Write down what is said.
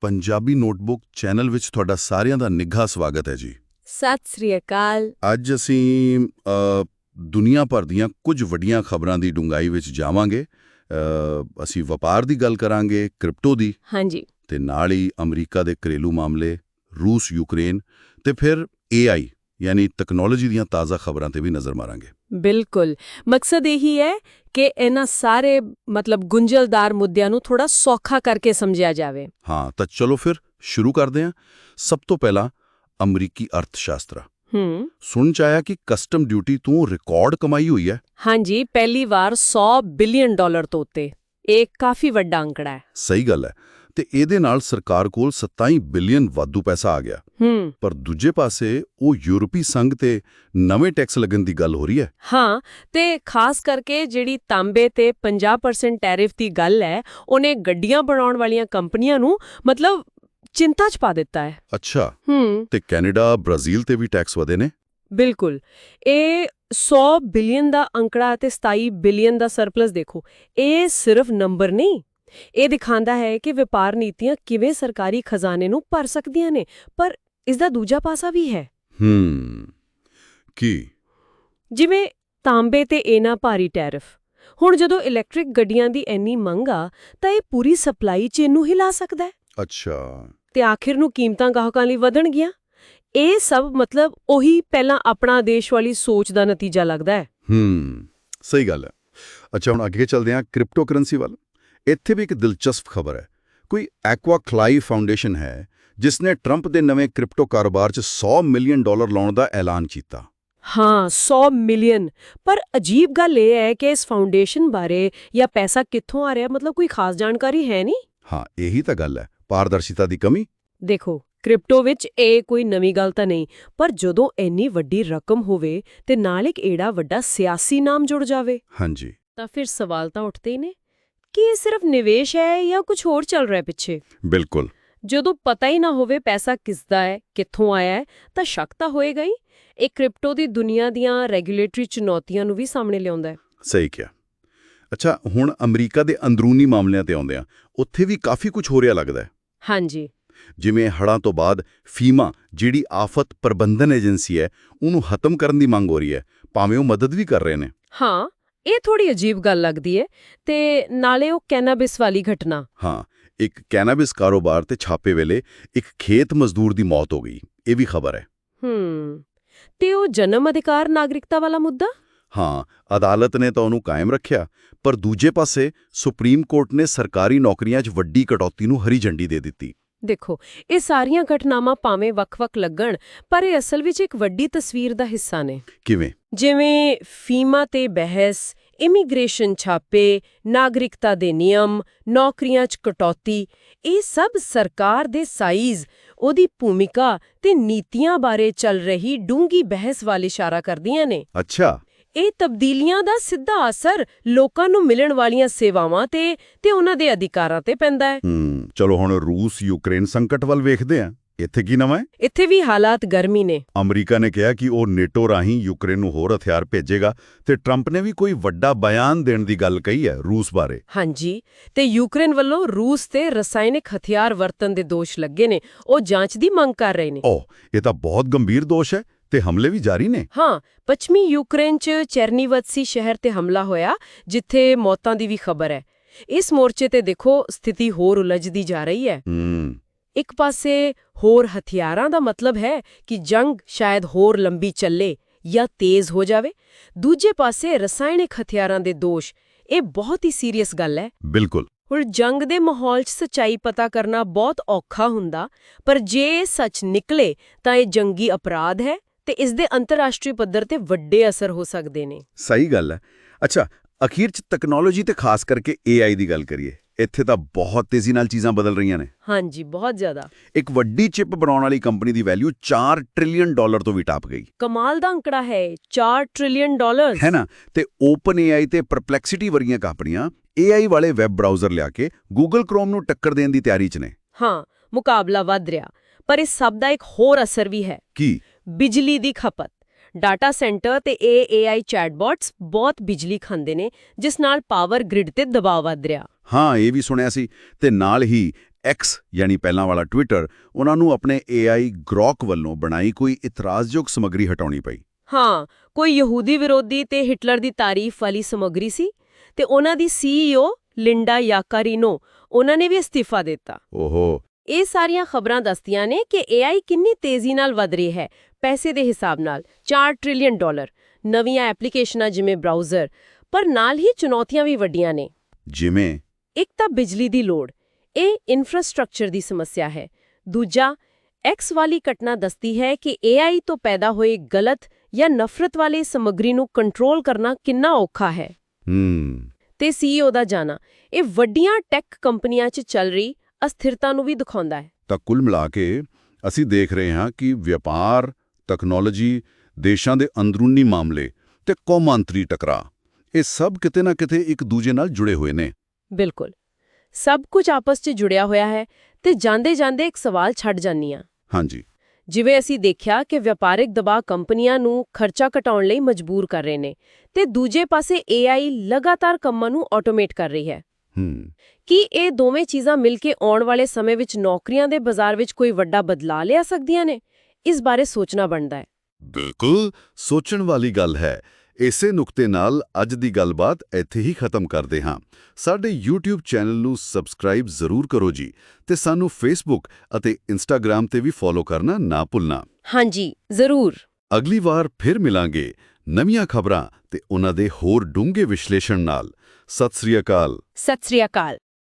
Punjabi notebook channel ਵਿੱਚ ਤੁਹਾਡਾ ਸਾਰਿਆਂ ਦਾ ਨਿੱਘਾ ਸਵਾਗਤ ਹੈ ਜੀ। ਸਤਿ ਸ੍ਰੀ ਅਕਾਲ। ਅੱਜ ਅਸੀਂ ਦੁਨੀਆ ਭਰ ਦੀਆਂ ਕੁਝ ਵੱਡੀਆਂ ਖਬਰਾਂ ਦੀ ਡੂੰਘਾਈ ਵਿੱਚ ਜਾਵਾਂਗੇ। ਅਸੀਂ ਵਪਾਰ ਦੀ ਗੱਲ ਕਰਾਂਗੇ ਕ੍ਰਿਪਟੋ ਦੀ। ਹਾਂਜੀ। ਤੇ ਨਾਲ ਹੀ ਅਮਰੀਕਾ ਦੇ ਘਰੇਲੂ ਮਾਮਲੇ ਰੂਸ ਯੂਕਰੇਨ ਤੇ ਫਿਰ AI ਯਾਨੀ ਟੈਕਨੋਲੋਜੀ ਦੀਆਂ ਤਾਜ਼ਾ ਖਬਰਾਂ ਤੇ ਵੀ ਨਜ਼ਰ ਮਾਰਾਂਗੇ। ਬਿਲਕੁਲ। ਮਕਸਦ ਇਹੀ ਹੈ ਕਿ ਇਹਨਾਂ ਸਾਰੇ ਮਤਲਬ ਗੁੰਝਲਦਾਰ ਮੁੱਦਿਆਂ ਨੂੰ ਥੋੜਾ ਸੌਖਾ ਕਰਕੇ ਸਮਝਿਆ ਜਾਵੇ। ਹਾਂ ਤਾਂ ਚਲੋ ਫਿਰ ਸ਼ੁਰੂ ਕਰਦੇ ਹਾਂ। ਸਭ ਤੋਂ ਪਹਿਲਾਂ ਅਮਰੀਕੀ ਅਰਥਸ਼ਾਸਤਰ। ਹੂੰ। ਸੁਣ ਚ ਆਇਆ ਕਿ ਕਸਟਮ ਡਿਊਟੀ ਤੋਂ ਰਿਕਾਰਡ ਕਮਾਈ ਹੋਈ ਹੈ। ਹਾਂਜੀ ਪਹਿਲੀ ਵਾਰ 100 ਬਿਲੀਅਨ ਡਾਲਰ ਤੋਂ ਉੱਤੇ। ਇਹ ਕਾਫੀ ਵੱਡਾ ਅੰਕੜਾ ਹੈ। ਸਹੀ ਗੱਲ ਹੈ। ਤੇ ਇਹਦੇ ਨਾਲ ਸਰਕਾਰ ਕੋਲ 27 ਬਿਲੀਅਨ ਵਾਧੂ ਪੈਸਾ ਆ ਗਿਆ। ਹੂੰ। ਪਰ ਦੂਜੇ ਪਾਸੇ ਉਹ ਯੂਰਪੀ ਸੰਘ ਤੇ ਨਵੇਂ ਟੈਕਸ ਲੱਗਣ ਦੀ ਗੱਲ ਹੋ ਰਹੀ ਹੈ। ਹਾਂ ਤੇ ਖਾਸ ਕਰਕੇ ਜਿਹੜੀ ਤਾਂਬੇ ਤੇ 50% ਟੈਰਿਫ ਦੀ ਗੱਲ ਹੈ ਉਹਨੇ ਗੱਡੀਆਂ ਬਣਾਉਣ ਵਾਲੀਆਂ ਕੰਪਨੀਆਂ ਨੂੰ ਮਤਲਬ ਚਿੰਤਾ 'ਚ ਪਾ ਦਿੱਤਾ ਹੈ। ਅੱਛਾ। ਹੂੰ। ਤੇ ਕੈਨੇਡਾ ਬ੍ਰਾਜ਼ੀਲ ਤੇ ਵੀ ਟੈਕਸ ਵਧੇ ਨੇ? ਬਿਲਕੁਲ। ਇਹ 100 ਬਿਲੀਅਨ ਦਾ ਅੰਕੜਾ ਅਤੇ 27 ਬਿਲੀਅਨ ਦਾ ਸਰਪਲਸ ਦੇਖੋ। ਇਹ ਸਿਰਫ ਨੰਬਰ ਨਹੀਂ ਇਹ ਦਿਖਾਉਂਦਾ ਹੈ ਕਿ ਵਪਾਰ ਨੀਤੀਆਂ ਕਿਵੇਂ ਸਰਕਾਰੀ ਖਜ਼ਾਨੇ ਨੂੰ ਭਰ ਸਕਦੀਆਂ ਨੇ ਪਰ ਇਸ ਦਾ ਦੂਜਾ ਪਾਸਾ ਵੀ ਹੈ। ਹੂੰ ਕੀ? ਜਿਵੇਂ ਤਾਂਬੇ ਤੇ ਇਹਨਾਂ ਭਾਰੀ ਟੈਰਿਫ। ਹੁਣ ਜਦੋਂ ਇਲੈਕਟ੍ਰਿਕ ਗੱਡੀਆਂ ਦੀ ਇੰਨੀ ਮੰਗ ਆ ਤਾਂ ਇਹ ਪੂਰੀ ਸਪਲਾਈ ਚੇਨ ਨੂੰ ਹਿਲਾ ਸਕਦਾ ਹੈ। ਅੱਛਾ। ਤੇ ਆਖਿਰ ਨੂੰ ਕੀਮਤਾਂ ਗਾਹਕਾਂ ਲਈ ਵਧਣਗੀਆਂ। ਇਹ ਸਭ ਮਤਲਬ ਉਹੀ ਪਹਿਲਾਂ ਆਪਣਾ ਦੇਸ਼ ਵਾਲੀ ਸੋਚ ਦਾ ਨਤੀਜਾ ਲੱਗਦਾ ਹੈ। ਹੂੰ ਸਹੀ ਗੱਲ ਹੈ। ਅੱਛਾ ਹੁਣ ਅੱਗੇ ਚੱਲਦੇ ਹਾਂ ਕ੍ਰਿਪਟੋ ਕਰੰਸੀ ਵੱਲ। ਇੱਥੇ ਵੀ ਇੱਕ ਦਿਲਚਸਪ ਖਬਰ ਹੈ। ਕੋਈ ਐਕਵਾ ਕਲਾਈ ਫਾਊਂਡੇਸ਼ਨ ਹੈ ਜਿਸ ਨੇ ਟਰੰਪ ਦੇ ਨਵੇਂ ਕ੍ਰਿਪਟੋ ਕਾਰੋਬਾਰ 'ਚ 100 ਮਿਲੀਅਨ ਡਾਲਰ ਲਾਉਣ ਦਾ ਐਲਾਨ ਕੀਤਾ। ਹਾਂ 100 ਮਿਲੀਅਨ। ਪਰ ਅਜੀਬ ਗੱਲ ਇਹ ਹੈ ਕਿ ਇਸ ਫਾਊਂਡੇਸ਼ਨ ਬਾਰੇ ਜਾਂ ਪੈਸਾ ਕਿੱਥੋਂ ਆ ਰਿਹਾ ਮਤਲਬ ਕੋਈ ਖਾਸ ਜਾਣਕਾਰੀ ਹੈ ਨਹੀਂ? ਹਾਂ ਇਹੀ ਤਾਂ ਗੱਲ ਹੈ। ਪਾਰਦਰਸ਼ਿਤਾ ਦੀ ਕਮੀ? ਦੇਖੋ ਕ੍ਰਿਪਟੋ ਵਿੱਚ ਇਹ ਕੋਈ ਨਵੀਂ ਗੱਲ ਤਾਂ ਨਹੀਂ ਪਰ ਜਦੋਂ ਇੰਨੀ ਵੱਡੀ ਰਕਮ ਹੋਵੇ ਤੇ ਨਾਲ ਇੱਕ ਏੜਾ ਵੱਡਾ ਸਿਆਸੀ ਨਾਮ ਜੁੜ ਜਾਵੇ। ਹਾਂਜੀ। ਤਾਂ ਫਿਰ ਸਵਾਲ ਤਾਂ ਉੱਠਦੇ ਹੀ ਨੇ। ਕਿ ਇਹ ਸਿਰਫ ਨਿਵੇਸ਼ ਹੈ ਜਾਂ ਕੁਝ ਹੋਰ ਚੱਲ ਰਿਹਾ ਪਿੱਛੇ? ਬਿਲਕੁਲ। ਜਦੋਂ ਪਤਾ ਹੀ ਨਾ ਹੋਵੇ ਪੈਸਾ ਕਿਸ ਦਾ ਹੈ ਕਿੱਥੋਂ ਆਇਆ ਹੈ ਤਾਂ ਸ਼ੱਕ ਤਾਂ ਹੋਏਗਾ ਹੀ। ਇਹ ਕ੍ਰਿਪਟੋ ਦੀ ਦੁਨੀਆ ਦੀਆਂ ਰੈਗੂਲੇਟਰੀ ਚੁਣੌਤੀਆਂ ਨੂੰ ਵੀ ਸਾਹਮਣੇ ਲਿਆਉਂਦਾ ਹੈ। ਸਹੀ ਕਿਹਾ। ਅੱਛਾ ਹੁਣ ਅਮਰੀਕਾ ਦੇ ਅੰਦਰੂਨੀ ਮਾਮਲਿਆਂ ਤੇ ਆਉਂਦੇ ਆ ਉੱਥੇ ਵੀ ਕਾਫੀ ਕੁਝ ਹੋ ਰਿਹਾ ਲੱਗਦਾ ਹੈ। ਹਾਂਜੀ। ਜਿਵੇਂ ਹੜ੍ਹਾਂ ਤੋਂ ਬਾਅਦ ਫੀਮਾ ਜਿਹੜੀ ਆਫਤ ਪ੍ਰਬੰਧਨ ਏਜੰਸੀ ਹੈ ਉਹਨੂੰ ਖਤਮ ਕਰਨ ਦੀ ਮੰਗ ਹੋ ਰਹੀ ਹੈ। ਭਾਵੇਂ ਉਹ ਮਦਦ ਵੀ ਕਰ ਰਹੇ ਨੇ। ਹਾਂ। ਇਹ ਥੋੜੀ ਅਜੀਬ ਗੱਲ ਲੱਗਦੀ ਹੈ ਤੇ ਨਾਲੇ ਉਹ ਕੈਨਾਬਿਸ ਵਾਲੀ ਘਟਨਾ। ਹਾਂ ਇੱਕ ਕੈਨਾਬਿਸ ਕਾਰੋਬਾਰ ਤੇ ਛਾਪੇ ਵੇਲੇ ਇੱਕ ਖੇਤ ਮਜ਼ਦੂਰ ਦੀ ਮੌਤ ਹੋ ਗਈ ਇਹ ਵੀ ਖਬਰ ਹੈ। ਹੂੰ ਤੇ ਉਹ ਜਨਮ ਅਧਿਕਾਰ ਨਾਗਰਿਕਤਾ ਵਾਲਾ ਮੁੱਦਾ? ਹਾਂ ਅਦਾਲਤ ਨੇ ਤਾਂ ਉਹਨੂੰ ਕਾਇਮ ਰੱਖਿਆ ਪਰ ਦੂਜੇ ਪਾਸੇ ਸੁਪਰੀਮ ਕੋਰਟ ਨੇ ਸਰਕਾਰੀ ਨੌਕਰੀਆਂ 'ਚ ਵੱਡੀ ਕਟੌਤੀ ਨੂੰ ਹਰੀ ਝੰਡੀ ਦੇ ਦਿੱਤੀ। ਦੇਖੋ ਇਹ ਸਾਰੀਆਂ ਘਟਨਾਵਾਂ ਭਾਵੇਂ ਵੱਖ-ਵੱਖ ਲੱਗਣ ਪਰ ਇਹ ਅਸਲ ਵਿੱਚ ਇੱਕ ਵੱਡੀ ਤਸਵੀਰ ਦਾ ਹਿੱਸਾ ਨੇ। ਕਿਵੇਂ? ਜਿਵੇਂ ਫੀਮਾ ਤੇ ਬਹਿਸ ਇਮੀਗ੍ਰੇਸ਼ਨ ਛਾਪੇ ਨਾਗਰਿਕਤਾ ਦੇ ਨਿਯਮ ਨੌਕਰੀਆਂ 'ਚ ਕਟੌਤੀ ਇਹ ਸਭ ਸਰਕਾਰ ਦੇ ਸਾਈਜ਼ ਉਹਦੀ ਭੂਮਿਕਾ ਤੇ ਨੀਤੀਆਂ ਬਾਰੇ ਚੱਲ ਰਹੀ ਡੂੰਗੀ ਬਹਿਸ ਵੱਲ ਇਸ਼ਾਰਾ ਕਰਦੀਆਂ ਨੇ। ਅੱਛਾ। ਇਹ ਤਬਦੀਲੀਆਂ ਦਾ ਸਿੱਧਾ ਅਸਰ ਲੋਕਾਂ ਨੂੰ ਮਿਲਣ ਵਾਲੀਆਂ ਸੇਵਾਵਾਂ ਤੇ ਤੇ ਉਹਨਾਂ ਦੇ ਅਧਿਕਾਰਾਂ ਤੇ ਪੈਂਦਾ ਹੈ। ਹੂੰ ਚਲੋ ਹੁਣ ਰੂਸ ਯੂਕਰੇਨ ਸੰਕਟ ਵੱਲ ਵੇਖਦੇ ਆਂ। ਇੱਥੇ ਕੀ ਨਵਾਂ ਹੈ? ਇੱਥੇ ਵੀ ਹਾਲਾਤ ਗਰਮੀ ਨੇ। ਅਮਰੀਕਾ ਨੇ ਕਿਹਾ ਕਿ ਉਹ ਨੇਟੋ ਰਾਹੀਂ ਯੂਕਰੇਨ ਨੂੰ ਹੋਰ ਹਥਿਆਰ ਭੇਜੇਗਾ ਤੇ ਟਰੰਪ ਨੇ ਵੀ ਕੋਈ ਵੱਡਾ ਬਿਆਨ ਦੇਣ ਦੀ ਗੱਲ ਕਹੀ ਹੈ ਰੂਸ ਬਾਰੇ। ਹਾਂਜੀ ਤੇ ਯੂਕਰੇਨ ਵੱਲੋਂ ਰੂਸ ਤੇ ਰਸਾਇਣਿਕ ਹਥਿਆਰ ਵਰਤਣ ਦੇ ਦੋਸ਼ ਲੱਗੇ ਨੇ। ਉਹ ਜਾਂਚ ਦੀ ਮੰਗ ਕਰ ਰਹੇ ਨੇ। ਓਹ ਇਹ ਤਾਂ ਬਹੁਤ ਗੰਭੀਰ ਦੋਸ਼ ਹੈ ਤੇ ਹਮਲੇ ਵੀ ਜਾਰੀ ਨੇ। ਹਾਂ ਪੱਛਮੀ ਯੂਕਰੇਨ 'ਚ ਚੈਰਨੀਵਤਸੀ ਸ਼ਹਿਰ ਤੇ ਹਮਲਾ ਹੋਇਆ ਜਿੱਥੇ ਮੌਤਾਂ ਦੀ ਵੀ ਖਬਰ ਹੈ। ਇਸ ਮੋਰਚੇ ਤੇ ਦੇਖੋ ਸਥਿਤੀ ਹੋਰ ਉਲਝਦੀ ਜਾ ਰਹੀ ਹੈ। ਹੂੰ। ਇੱਕ ਪਾਸੇ ਹੋਰ ਹਥਿਆਰਾਂ ਦਾ ਮਤਲਬ ਹੈ ਕਿ ਜੰਗ ਸ਼ਾਇਦ ਹੋਰ ਲੰਬੀ ਚੱਲੇ ਜਾਂ ਤੇਜ਼ ਹੋ ਜਾਵੇ। ਦੂਜੇ ਪਾਸੇ ਰਸਾਇਣਿਕ ਹਥਿਆਰਾਂ ਦੇ ਦੋਸ਼ ਇਹ ਬਹੁਤ ਹੀ ਸੀਰੀਅਸ ਗੱਲ ਹੈ। ਬਿਲਕੁਲ। ਹੁਣ ਜੰਗ ਦੇ ਮਾਹੌਲ 'ਚ ਸਚਾਈ ਪਤਾ ਕਰਨਾ ਬਹੁਤ ਔਖਾ ਹੁੰਦਾ ਪਰ ਜੇ ਸੱਚ ਨਿਕਲੇ ਤਾਂ ਇਹ ਜੰਗੀ ਅਪਰਾਧ ਹੈ ਤੇ ਇਸ ਦੇ ਅੰਤਰਰਾਸ਼ਟਰੀ ਪੱਧਰ ਤੇ ਵੱਡੇ ਅਸਰ ਹੋ ਸਕਦੇ ਨੇ। ਸਹੀ ਗੱਲ ਹੈ। ਅੱਛਾ ਅਖੀਰ ਚ ਟੈਕਨੋਲੋਜੀ ਤੇ ਖਾਸ ਕਰਕੇ AI ਦੀ ਗੱਲ ਕਰੀਏ। ਇੱਥੇ ਤਾਂ ਬਹੁਤ ਤੇਜ਼ੀ ਨਾਲ ਚੀਜ਼ਾਂ ਬਦਲ ਰਹੀਆਂ ਨੇ। ਹਾਂਜੀ ਬਹੁਤ ਜ਼ਿਆਦਾ। ਇੱਕ ਵੱਡੀ ਚਿਪ ਬਣਾਉਣ ਵਾਲੀ ਕੰਪਨੀ ਦੀ ਵੈਲਿਊ 4 ਟ੍ਰਿਲੀਅਨ ਡਾਲਰ ਤੋਂ ਵੀ ਟੱਪ ਗਈ। ਕਮਾਲ ਦਾ ਅੰਕੜਾ ਹੈ 4 ਟ੍ਰਿਲੀਅਨ ਡਾਲਰ ਹੈ ਨਾ? ਤੇ OpenAI ਤੇ Perplexity ਵਰਗੀਆਂ ਕੰਪਨੀਆਂ AI ਵਾਲੇ ਵੈਬ ਬ੍ਰਾਊਜ਼ਰ ਲਿਆ ਕੇ Google Chrome ਨੂੰ ਟੱਕਰ ਦੇਣ ਦੀ ਤਿਆਰੀ 'ਚ ਨੇ। ਹਾਂ ਮੁਕਾਬਲਾ ਵੱਧ ਰਿਹਾ ਪਰ ਇਸ ਸਭ ਦਾ ਇੱਕ ਹੋਰ ਅਸਰ ਵੀ ਹੈ। ਕੀ? ਬਿਜਲੀ ਦੀ ਖਪਤ। ਡਾਟਾ ਸੈਂਟਰ ਤੇ AI ਚੈਟਬੋਟਸ ਬਹੁਤ ਬਿਜਲੀ ਖਾਂਦੇ ਨੇ ਜਿਸ ਨਾਲ ਪਾਵਰ ਗ੍ਰਿਡ ਤੇ ਦਬਾਅ ਵੱਧ ਰਿਹਾ। ਹਾਂ ਇਹ ਵੀ ਸੁਣਿਆ ਸੀ। ਤੇ ਨਾਲ ਹੀ X ਯਾਨੀ ਪਹਿਲਾਂ ਵਾਲਾ ਟਵਿੱਟਰ ਉਹਨਾਂ ਨੂੰ ਆਪਣੇ AI ਗ੍ਰੋਕ ਵੱਲੋਂ ਬਣਾਈ ਕੋਈ ਇਤਰਾਜ਼ਯੋਗ ਸਮੱਗਰੀ ਹਟਾਉਣੀ ਪਈ। ਹਾਂ ਕੋਈ ਯਹੂਦੀ ਵਿਰੋਧੀ ਤੇ ਹਿਟਲਰ ਦੀ ਤਾਰੀਫ ਵਾਲੀ ਸਮੱਗਰੀ ਸੀ ਤੇ ਉਹਨਾਂ ਦੀ ਸੀਈਓ ਲਿੰਡਾ ਯਾਕਾਰੀਨੋ ਉਹਨਾਂ ਨੇ ਵੀ ਅਸਤੀਫਾ ਦਿੱਤਾ। ਓਹੋ। ਇਹ ਸਾਰੀਆਂ ਖਬਰਾਂ ਦੱਸਦੀਆਂ ਨੇ ਕਿ AI ਕਿੰਨੀ ਤੇਜ਼ੀ ਨਾਲ ਵਧ ਰਹੀ ਹੈ ਪੈਸੇ ਦੇ ਹਿਸਾਬ ਨਾਲ 4 ਟ੍ਰਿਲੀਅਨ ਡਾਲਰ ਨਵੀਆਂ ਐਪਲੀਕੇਸ਼ਨਾਂ ਜਿਵੇਂ ਬ੍ਰਾਊਜ਼ਰ ਪਰ ਨਾਲ ਹੀ ਚੁਣੌਤੀਆਂ ਵੀ ਵੱਡੀਆਂ ਨੇ। ਜਿਵੇਂ ਇੱਕ ਤਾਂ ਬਿਜਲੀ ਦੀ ਲੋੜ। ਇਹ ਇਨਫਰਾਸਟ੍ਰਕਚਰ ਦੀ ਸਮੱਸਿਆ ਹੈ। ਦੂਜਾ ਐਕਸ ਵਾਲੀ ਘਟਨਾ ਦੱਸਦੀ ਹੈ ਕਿ AI ਤੋਂ ਪੈਦਾ ਹੋਏ ਗਲਤ ਜਾਂ ਨਫ਼ਰਤ ਵਾਲੇ ਸਮੱਗਰੀ ਨੂੰ ਕੰਟਰੋਲ ਕਰਨਾ ਕਿੰਨਾ ਔਖਾ ਹੈ। ਹੂੰ। ਤੇ CEO ਦਾ ਜਾਣਾ ਇਹ ਵੱਡੀਆਂ ਟੈਕ ਕੰਪਨੀਆਂ 'ਚ ਚੱਲ ਰਹੀ ਅਸਥਿਰਤਾ ਨੂੰ ਵੀ ਦਿਖਾਉਂਦਾ ਹੈ। ਤਾਂ ਕੁੱਲ ਮਿਲਾ ਕੇ ਅਸੀਂ ਦੇਖ ਰਹੇ ਹਾਂ ਕਿ ਵਪਾਰ ਟੈਕਨੋਲੋਜੀ ਦੇਸ਼ਾਂ ਦੇ ਅੰਦਰੂਨੀ ਮਾਮਲੇ ਤੇ ਕੌਮਾਂਤਰੀ ਟਕਰਾਅ ਇਹ ਸਭ ਕਿਤੇ ਨਾ ਕਿਤੇ ਇੱਕ ਦੂਜੇ ਨਾਲ ਜੁੜੇ ਹੋਏ ਨੇ। ਬਿਲਕੁਲ। ਸਭ ਕੁਝ ਆਪਸ 'ਚ ਜੁੜਿਆ ਹੋਇਆ ਹੈ ਤੇ ਜਾਂਦੇ-ਜਾਂਦੇ ਇੱਕ ਸਵਾਲ ਛੱਡ ਜਾਂਦੀਆਂ ਹਾਂਜੀ। ਜਿਵੇਂ ਅਸੀਂ ਦੇਖਿਆ ਕਿ ਵਪਾਰਿਕ ਦਬਾਅ ਕੰਪਨੀਆਂ ਨੂੰ ਖਰਚਾ ਘਟਾਉਣ ਲਈ ਮਜਬੂਰ ਕਰ ਰਹੇ ਨੇ ਤੇ ਦੂਜੇ ਪਾਸੇ AI ਲਗਾਤਾਰ ਕੰਮਾਂ ਨੂੰ ਆਟੋਮੇਟ ਕਰ ਰਹੀ ਹੈ। ਹੂੰ। ਕੀ ਇਹ ਦੋਵੇਂ ਚੀਜ਼ਾਂ ਮਿਲ ਕੇ ਆਉਣ ਵਾਲੇ ਸਮੇਂ ਵਿੱਚ ਨੌਕਰੀਆਂ ਦੇ ਬਾਜ਼ਾਰ ਵਿੱਚ ਕੋਈ ਵੱਡਾ ਬਦਲਾਅ ਲਿਆ ਸਕਦੀਆਂ ਨੇ? ਇਸ ਬਾਰੇ ਸੋਚਣਾ ਬਣਦਾ ਹੈ। ਬਿਲਕੁਲ ਸੋਚਣ ਵਾਲੀ ਗੱਲ ਹੈ। ਇਸੇ ਨੁਕਤੇ ਨਾਲ ਅੱਜ ਦੀ ਗੱਲਬਾਤ ਇੱਥੇ ਹੀ ਖਤਮ ਕਰਦੇ ਹਾਂ। ਸਾਡੇ YouTube ਚੈਨਲ ਨੂੰ ਸਬਸਕ੍ਰਾਈਬ ਜ਼ਰੂਰ ਕਰੋ ਜੀ ਤੇ ਸਾਨੂੰ Facebook ਅਤੇ Instagram ਤੇ ਵੀ ਫੋਲੋ ਕਰਨਾ ਨਾ ਭੁੱਲਣਾ। ਹਾਂਜੀ ਜ਼ਰੂਰ। ਅਗਲੀ ਵਾਰ ਫਿਰ ਮਿਲਾਂਗੇ ਨਵੀਆਂ ਖਬਰਾਂ ਤੇ ਉਹਨਾਂ ਦੇ ਹੋਰ ਡੂੰਘੇ ਵਿਸ਼ਲੇਸ਼ਣ ਨਾਲ। ਸਤਿ ਸ੍ਰੀ ਅਕਾਲ। ਸਤਿ ਸ੍ਰੀ ਅਕਾਲ।